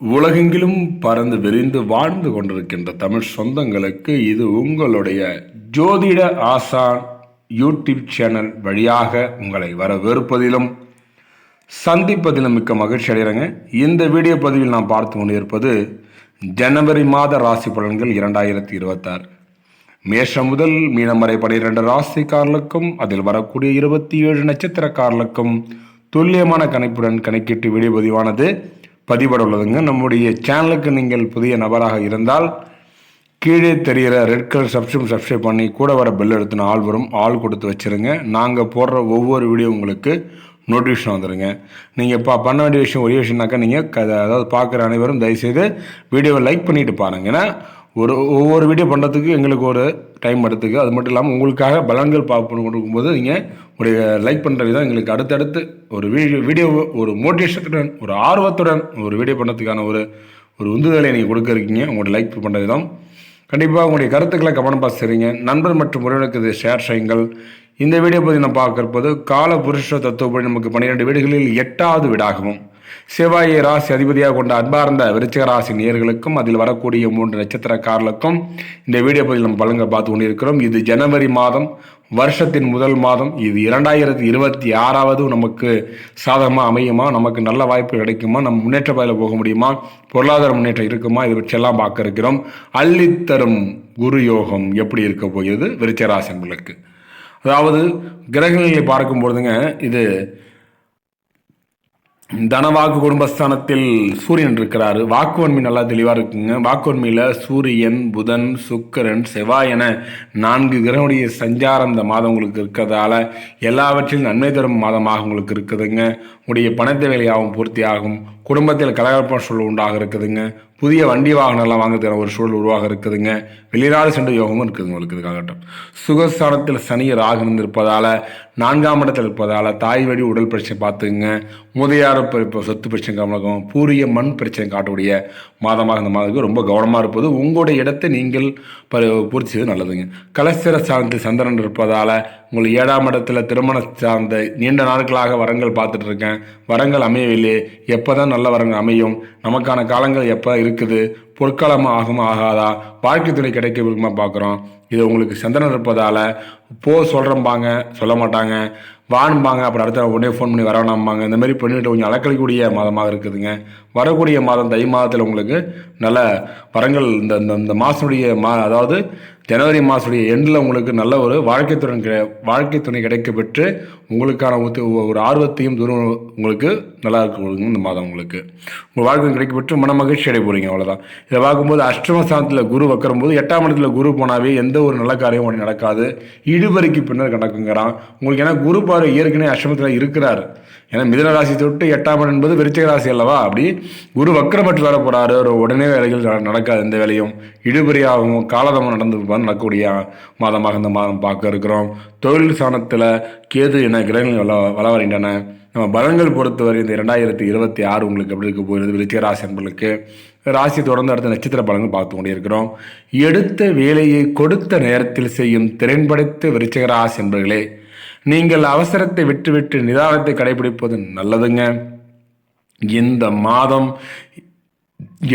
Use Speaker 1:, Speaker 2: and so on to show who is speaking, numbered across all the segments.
Speaker 1: உலகெங்கிலும் பறந்து விரிந்து வாழ்ந்து கொண்டிருக்கின்ற தமிழ் சொந்தங்களுக்கு இது உங்களுடைய ஜோதிட ஆசான் யூடியூப் சேனல் வழியாக உங்களை வரவேற்பதிலும் சந்திப்பதிலும் மிக்க மகிழ்ச்சி அடைகிறேங்க. இந்த வீடியோ பதிவில் நாம் பார்த்து கொண்டிருப்பது ஜனவரி மாத ராசி பலன்கள் இரண்டாயிரத்தி இருபத்தாறு. மேஷம் முதல் மீனம் வரை பனிரெண்டு ராசிக்காரர்களுக்கும் அதில் வரக்கூடிய இருபத்தி ஏழு நட்சத்திரக்காரர்களுக்கும் துல்லியமான கணிப்புடன் கணக்கிட்டு வீடியோ பதிவானது. பதிவிட உள்ளதுங்க நம்முடைய சேனலுக்கு நீங்கள் புதிய நபராக இருந்தால் கீழே தெரிகிற ரெட் கலர் சப்ஸ்கிரைப் சப்ஸ்கிரைப் பண்ணி கூட வர பெல் எடுத்துன ஆள் வரும். ஆள் கொடுத்து வச்சுருங்க. நாங்கள் போடுற ஒவ்வொரு வீடியோ உங்களுக்கு நோட்டிஃபிகேஷன் வந்துடுங்க நீங்கள் பா பண்ண வேண்டிய விஷயம் ஒரே விஷயம்னாக்கா நீங்கள் க அதாவது பார்க்குற அனைவரும் தயவுசெய்து வீடியோவை லைக் பண்ணிவிட்டு பாருங்க. ஏன்னா ஒரு ஒவ்வொரு வீடியோ பண்ணுறதுக்கு எங்களுக்கு ஒரு டைம் எடுத்துக்கு. அது மட்டும் இல்லாமல் உங்களுக்காக பலன்கள் பார்ப்பு கொடுக்கும்போது நீங்கள் உங்களுடைய லைக் பண்ணுற விதம் எங்களுக்கு அடுத்தடுத்து ஒரு வீடியோ வீடியோ ஒரு மோட்டிவேஷனுடன் ஒரு ஆர்வத்துடன் ஒரு வீடியோ பண்ணுறதுக்கான ஒரு ஒரு உந்துதலை நீங்கள் கொடுக்க இருக்கீங்க. உங்களோட லைக் பண்ணுற விதம். கண்டிப்பாக உங்களுடைய கருத்துக்களை கவனம் பாஸ் செய்றீங்க நண்பர் மற்றும் உறவினருக்கு இதை ஷேர் செய்யுங்கள். இந்த வீடியோ பற்றி நான் பார்க்கறது கால புருஷ தத்துவப்படி நமக்கு பன்னிரெண்டு வீடுகளில் எட்டாவது வீடாகவும் செவ்வாயை ராசி அதிபதியாக கொண்ட அன்பார்ந்த விருச்சிக ராசி நேர்களுக்கும் அதில் வரக்கூடிய மூன்று நட்சத்திரக்காரர்களுக்கும் இந்த வீடியோ பதில் நம்ம பலன்களை பார்த்து கொண்டிருக்கிறோம். இது ஜனவரி மாதம் வருஷத்தின் முதல் மாதம். இது இரண்டாயிரத்தி இருபத்தி ஆறாவது நமக்கு சாதகமாக அமையுமா? நமக்கு நல்ல வாய்ப்பு கிடைக்குமா? நம்ம முன்னேற்ற பாதையில் போக முடியுமா? பொருளாதார முன்னேற்றம் இருக்குமா? இதை பற்றியெல்லாம் பார்க்க இருக்கிறோம். அள்ளித்தரும் குரு யோகம் எப்படி இருக்க போகிறது? விருச்சிகராசி என்பர்களுக்கு அதாவது கிரகங்களை பார்க்கும் பொழுதுங்க இது தனவாக்கு குடும்பஸ்தானத்தில் சூரியன் இருக்கிறாரு. வாக்குவன்மை நல்லா தெளிவாக இருக்குங்க. வாக்குவன்மையில் சூரியன் புதன் சுக்கிரன் செவ்வாய் என நான்கு கிரகனுடைய சஞ்சாரம் இந்த மாதம் உங்களுக்கு இருக்கிறதால எல்லாவற்றிலும் நன்மை தரும் மாதமாக உங்களுக்கு இருக்குதுங்க. உடைய பணத்தேவையாகவும் பூர்த்தியாகும். குடும்பத்தில் கலகலப்பான சூழல் உண்டாக இருக்குதுங்க. புதிய வண்டி வாகனம்லாம் வாங்கிறதுக்கான ஒரு சூழல் உருவாக இருக்குதுங்க. வெளிநாடு சென்ற யோகமும் இருக்குது உங்களுக்கு இதுக்காகட்டும். காலகட்டம் சுகஸ்தானத்தில் சனி ராகம் இருந்திருப்பதால் நான்காம் இடத்தில் இருப்பதால் தாய் வழி உடல் பிரச்சனை பார்த்துங்க முதையார இப்போ சொத்து பிரச்சனை கவனம் பூரிய மண் பிரச்சனை காட்டக்கூடிய மாதமாக இந்த மாதத்துக்கு ரொம்ப கவனமாக இருப்பது உங்களுடைய இடத்தை நீங்கள் ப பூர்த்தி செய்வது நல்லதுங்க. கலசர சார்ந்து சந்திரன் இருப்பதால் உங்களுக்கு ஏழாம் இடத்துல திருமணம் சார்ந்த நீண்ட நாட்களாக வரங்கள் பார்த்துட்டு இருக்கேன் வரங்கள் அமையவில்லை. எப்போ தான் நல்ல வரங்கள் அமையும்? நமக்கான காலங்கள் எப்போ இருக்குது? பொற்காலமாக ஆகும் ஆகாதா? வாழ்க்கை துணை கிடைக்க விரும்ப பார்க்குறோம். இது உங்களுக்கு சந்திரன் இருப்பதால் போ சொல்கிறம்பாங்க சொல்ல மாட்டாங்க. வானும்பாங்க அப்புறம் அடுத்த உடனே ஃபோன் பண்ணி வரவேணாம்பாங்க. இந்த மாதிரி பண்ணிட்டு கொஞ்சம் அலக்கழிக்கூடிய மாதமாக இருக்குதுங்க. வரக்கூடிய மாதம் தை மாதத்தில் உங்களுக்கு நல்ல வரங்கள் இந்த இந்த இந்த மாதத்துடைய மா அதாவது ஜனவரி மாதத்துடைய எண்டில் உங்களுக்கு நல்ல ஒரு வாழ்க்கை துணை கிடை வாழ்க்கை துணை கிடைக்க பெற்று உங்களுக்கான ஒரு ஆர்வத்தையும் தூரம் உங்களுக்கு நல்லா இருக்கும் இந்த மாதம் உங்களுக்கு. உங்கள் வாழ்க்கை கிடைக்க பெற்று மன மகிழ்ச்சி அடைய போகிறீங்க அவ்வளோதான் இதை பார்க்கும்போது அஷ்டமஸ்தானத்தில் குரு வைக்கிற போது எட்டாம் இடத்துல குரு போனாவே எந்த ஒரு நல்ல காரியம் உடனே நடக்காது. இடுபறிக்கு பின்னர் நடக்குங்கிறான் உங்களுக்கு ஏன்னா குரு அவர் ஏற்கனவே அஷ்டமத்தில் இருக்கிறார்? ஏன்னா மிதன ராசி தொட்டு எட்டாம் என்பது விருச்சிக ராசி அல்லவா? அப்படி குரு வக்கரப்பட்டு வர போறாரு ஒரு உடனே வேலைகள் நடக்காது இந்த வேலையும். இழுபறியாகவும் காலதமும் நடந்து நடக்கக்கூடிய மாதமாக இந்த மாதம் பார்க்க இருக்கிறோம். தொழில் சாணத்தில் கேது என கிரகங்கள் வள வள வருகின்றன நம்ம பலன்கள் பொறுத்தவரை இந்த இரண்டாயிரத்தி இருபத்தி ஆறு உங்களுக்கு எப்படி இருக்க போகிறது? விருச்சிக ராசி என்பர்களுக்கு ராசி தொடர்ந்து அடுத்த நட்சத்திர பலன்கள் பார்த்து கொண்டிருக்கிறோம் எடுத்த வேலையை கொடுத்த நேரத்தில் செய்யும் திறன்படைத்த விருச்சிக ராசி என்பர்களே நீங்கள் அவசரத்தை விட்டுவிட்டு நிதானத்தை கடைபிடிப்பது நல்லதுங்க. இந்த மாதம்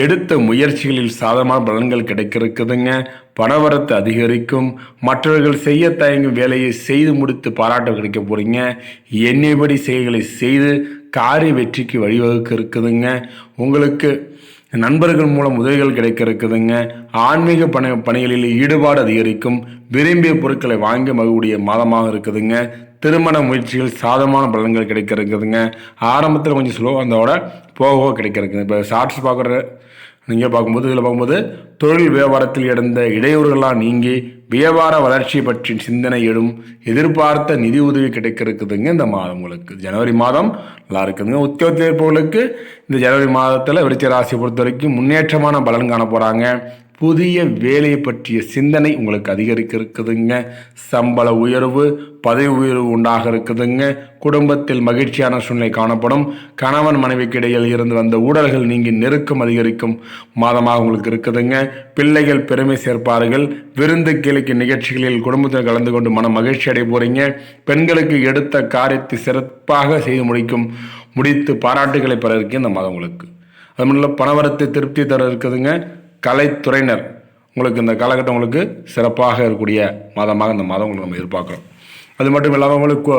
Speaker 1: எடுத்த முயற்சிகளில் சாதகமான பலன்கள் கிடைக்க இருக்குதுங்க பணவரத்து அதிகரிக்கும். மற்றவர்கள் செய்ய தயங்கும் வேலையை செய்து முடித்து பாராட்டம் கிடைக்க போறீங்க. என்னைபடி செயல்களை செய்து காரிய வெற்றிக்கு வழிவகுக்க இருக்குதுங்க. உங்களுக்கு நண்பர்கள் மூலம் உதவிகள் கிடைக்க இருக்குதுங்க ஆன்மீக பணி பணிகளில் ஈடுபாடு அதிகரிக்கும். விரும்பிய பொருட்களை வாங்கி மகக்கூடிய மாதமாக இருக்குதுங்க. திருமண முயற்சிகள் சாதமான பலன்கள் கிடைக்க இருக்குதுங்க ஆரம்பத்தில் கொஞ்சம் ஸ்லோ அதோட போக போக கிடைக்க இருக்குது இப்போ ஷார்ட்ஸ் பார்க்குற நீங்கள் பார்க்கும்போது இதில் பார்க்கும்போது தொழில் வியாபாரத்தில் இடந்த இடையூறுகள்லாம் நீங்கி வியாபார வளர்ச்சி பற்றி சிந்தனை எழும் எதிர்பார்த்த நிதி உதவி கிடைக்க இருக்குதுங்க இந்த மாதம் உங்களுக்கு. ஜனவரி மாதம் நல்லா இருக்குதுங்க. உத்தியோகத்தில் இருப்பவர்களுக்கு இந்த ஜனவரி மாதத்தில் விருச்ச ராசியை பொறுத்த வரைக்கும் முன்னேற்றமான பலன் காண போகிறாங்க புதிய வேலையை பற்றிய சிந்தனை உங்களுக்கு அதிகரிக்க இருக்குதுங்க சம்பள உயர்வு பதவி உயர்வு உண்டாக இருக்குதுங்க. குடும்பத்தில் மகிழ்ச்சியான சூழ்நிலை காணப்படும். கணவன் மனைவிக்கு இடையில் இருந்து வந்த ஊழல்கள் நீங்கி நெருக்கம் அதிகரிக்கும் மாதமாக உங்களுக்கு இருக்குதுங்க. பிள்ளைகள் பெருமை சேர்ப்பார்கள். விருந்து கிளைக்கு நிகழ்ச்சிகளில் குடும்பத்தில் கலந்து கொண்டு மன மகிழ்ச்சி அடைய போறீங்க. பெண்களுக்கு எடுத்த காரியத்தை சிறப்பாக செய்து முடிக்கும் முடித்து பாராட்டுகளை பெற இருக்கு இந்த மாதம் உங்களுக்கு. அது மட்டும் இல்லை பணவரத்தை திருப்தி தர இருக்குதுங்க. கலைத்துறையினர். உங்களுக்கு இந்த காலகட்டம் உங்களுக்கு சிறப்பாக இருக்கக்கூடிய மாதமாக இந்த மாதம் உங்களுக்கு நம்ம எதிர்பார்க்குறோம். அது மட்டும் இல்லாமல் உங்களுக்கு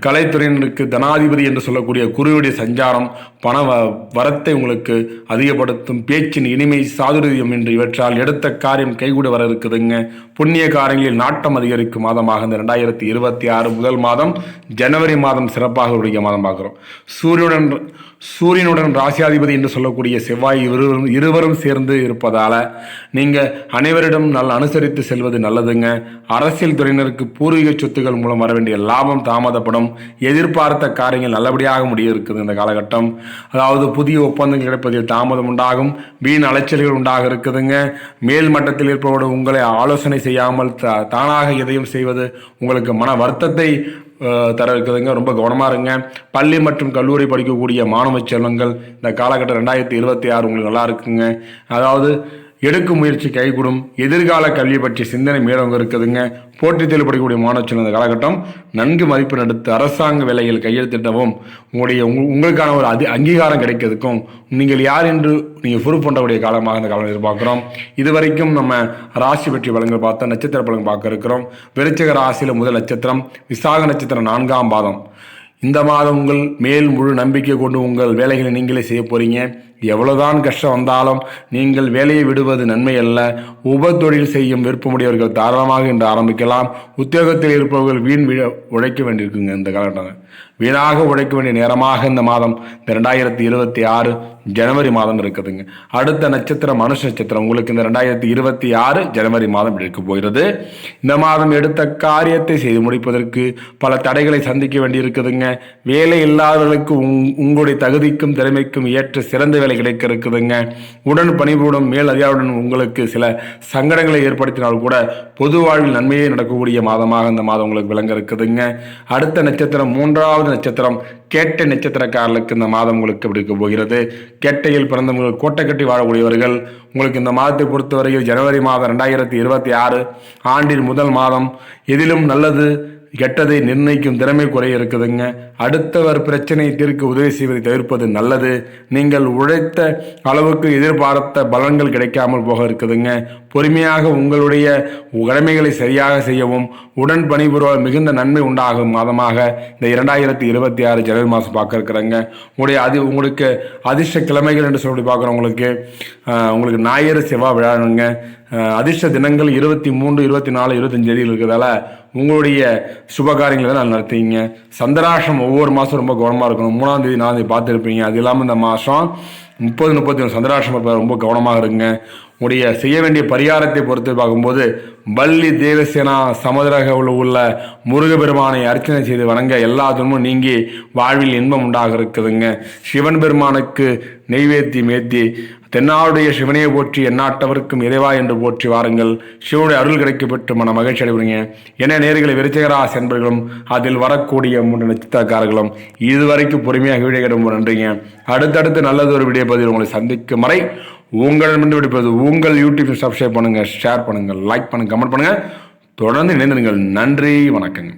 Speaker 1: கலைத்துறையினருக்கு தனாதிபதி என்று சொல்லக்கூடிய குருவுடைய சஞ்சாரம் பண வ வரத்தை உங்களுக்கு அதிகப்படுத்தும் பேச்சின் இனிமை சாதுரியம் என்று இவற்றால் எடுத்த காரியம் கைகூட வர இருக்குதுங்க. புண்ணிய காரியங்களில் நாட்டம் அதிகரிக்கும் மாதமாக இந்த ரெண்டாயிரத்தி இருபத்தி ஆறு முதல் மாதம் ஜனவரி மாதம் சிறப்பாக உடைய மாதம் பார்க்குறோம் சூரியனுடன் சூரியனுடன் ராசியாதிபதி என்று சொல்லக்கூடிய செவ்வாய் இருவரும் இருவரும் சேர்ந்து இருப்பதால் நீங்கள் அனைவரிடம் நல்ல அனுசரித்து செல்வது நல்லதுங்க. அரசியல் துறையினருக்கு பூர்வீக சொத்துக்கள் மூலம் வர வேண்டிய லாபம் தாமதம் தாமதப்படும் எதிர்பார்த்த காரியங்கள் நல்லபடியாக முடிய இருக்குது இந்த காலகட்டம். அதாவது புதிய ஒப்பந்தங்கள் கிடைப்பதில் தாமதம் உண்டாகும். வீண் அலைச்சல்கள் உண்டாக இருக்குதுங்க. மேல் மட்டத்தில் இருப்பவோடு உங்களை ஆலோசனை செய்யாமல் தானாக எதையும் செய்வது உங்களுக்கு மன வருத்தத்தை தர இருக்குதுங்க ரொம்ப கவனமாக இருங்க. பள்ளி மற்றும் கல்லூரி படிக்கக்கூடிய மாணவ செல்வங்கள் இந்த காலகட்டம் ரெண்டாயிரத்தி இருபத்தி ஆறு உங்களுக்கு நல்லா இருக்குங்க. அதாவது எடுக்கும் முயற்சி கைகூடும். எதிர்கால கல்வி பற்றிய சிந்தனை மேலவங்க இருக்குதுங்க. போட்டித் தேர்வு படிக்கக்கூடிய மாணவர்கள் இந்த காலகட்டம். நன்கு மதிப்பெண் எடுத்து அரசாங்க வேலையில் கையெழுத்திட்டவும் உங்களுடைய உங்களுக்கான ஒரு அதி அங்கீகாரம் கிடைக்கிறதுக்கும் நீங்கள் யார் என்று நீங்கள் ப்ரூவ் பண்ணக்கூடிய காலமாக இந்த காலம் எதிர்பார்க்குறோம். இதுவரைக்கும் நம்ம ராசி பற்றிய பலன்கள் பார்த்தா நட்சத்திர பலன் பார்க்க இருக்கிறோம். விருச்சக ராசியில் முதல் நட்சத்திரம் விசாக நட்சத்திரம் நான்காம் பாதம். இந்த மாதம் உங்கள் மேல் முழு நம்பிக்கை கொண்டு உங்கள் வேலைகளை நீங்களே செய்ய போகிறீங்க எவ்வளவுதான் கஷ்டம் வந்தாலும் நீங்கள் வேலையை விடுவது நன்மை அல்ல. உப தொழில் செய்யும் விருப்பமுடையவர்கள் தாராளமாக இன்று ஆரம்பிக்கலாம். உத்தியோகத்தில் இருப்பவர்கள் வீண் உழைக்க வேண்டியிருக்குங்க இந்த காலகட்டம் வீணாக உழைக்க வேண்டிய நேரமாக இந்த மாதம் இந்த ரெண்டாயிரத்தி இருபத்தி ஆறு ஜனவரி மாதம் இருக்குதுங்க. அடுத்த நட்சத்திரம் மனுஷ நட்சத்திரம். உங்களுக்கு இந்த ரெண்டாயிரத்தி இருபத்தி ஆறு ஜனவரி மாதம் இருக்க போகிறது. இந்த மாதம் எடுத்த காரியத்தை செய்து முடிப்பதற்கு பல தடைகளை சந்திக்க வேண்டியிருக்குதுங்க. வேலை இல்லாதவர்களுக்கு உங்களுடைய தகுதிக்கும் திறமைக்கும் ஏற்ற சிறந்த வேலை கிடைக்க இருக்குதுங்க. உடன் பணிபுரிடும் மேல் அதிகாரியுடன் உங்களுக்கு சில சங்கடங்களை ஏற்படுத்தினால் கூட பொது வாழ்வில் நன்மையே நடக்கக்கூடிய மாதமாக இந்த மாதம் உங்களுக்கு விளங்க இருக்குதுங்க. அடுத்த நட்சத்திரம் மூன்றாவது நட்சத்திரம் கேட்ட நட்சத்திரக்காரர்களுக்கு இந்த மாதம் உங்களுக்கு இருக்க போகிறது? கேட்டையில் பிறந்தவர்கள் கோட்டை கட்டி வாழக்கூடியவர்கள் உங்களுக்கு இந்த மாதத்தை பொறுத்தவரையில் ஜனவரி மாதம் ரெண்டாயிரத்தி இருபத்தி ஆறு ஆண்டின் முதல் மாதம். எதிலும் நல்லது கெட்டதை நிர்ணயிக்கும் திறமை குறைய இருக்குதுங்க. அடுத்தவர் பிரச்சனையை தீர்க்க உதவி செய்வதை தவிர்ப்பது நல்லது. நீங்கள் உழைத்த அளவுக்கு எதிர்பார்த்த பலன்கள் கிடைக்காமல் போக இருக்குதுங்க. பொறுமையாக உங்களுடைய கடமைகளை சரியாக செய்யவும் உடன் பணிபுரிவால் மிகுந்த நன்மை உண்டாகும் மாதமாக இந்த இரண்டாயிரத்தி இருபத்தி ஆறு ஜனவரி மாதம் பார்க்க இருக்கிறேங்க உங்களுடைய அதி உங்களுக்கு அதிர்ஷ்ட கிழமைகள் என்று சொல்லி பார்க்குறோம் உங்களுக்கு. உங்களுக்கு ஞாயிறு செவ்வாய் விழாங்க அதிர்ஷ்ட தினங்கள் இருபத்தி மூன்று இருபத்தி நாலு இருபத்தஞ்சு தேதியில் இருக்கிறதால உங்களுடைய சுபகாரியங்களை தான் நடத்துவீங்க. சந்திராஷம் ஒவ்வொரு மாதம் ரொம்ப கவனமாக இருக்கணும். மூணாம் தேதி நாலாம் தேதி பார்த்துருப்பீங்க. அது இல்லாமல் இந்த மாதம் முப்பது முப்பத்தி ஒன்று சந்திராசிரம ரொம்ப கவனமாக இருங்க. உடைய செய்ய வேண்டிய பரிகாரத்தை பொறுத்து பார்க்கும்போது பள்ளி தேவசேனா சமுதிரக உள்ள முருகபெருமானை அர்ச்சனை செய்து வணங்க எல்லா துன்பமும் நீங்கி வாழ்வில் இன்பம் உண்டாக இருக்குதுங்க சிவன் பெருமானுக்கு நெய்வேத்தி மேத்தி தென்னாவுடைய சிவனையை போற்றி எந்நாட்டவருக்கும் இறைவா என்று போற்றி வாருங்கள். சிவனுடைய அருள் கிடைக்கப்பட்டு மன மகிழ்ச்சி அடைவீங்க. என நேர்களை விருச்சகராசி என்பர்களும் அதில் வரக்கூடிய மூன்று நட்சத்திரக்காரர்களும் இதுவரைக்கும் பொறுமையாக வீடியோ நன்றிங்க. அடுத்தடுத்து நல்லதொரு ஒரு வீடியோ உங்களை சந்திக்கும் வரை உங்களிடமிருந்து விடுப்பது உங்கள் யூடியூப் சப்ஸ்கிரைப் பண்ணுங்கள் ஷேர் பண்ணுங்கள் லைக் பண்ணுங்கள் கமெண்ட் பண்ணுங்கள் தொடர்ந்து இணைந்திருங்கள். நன்றி வணக்கங்க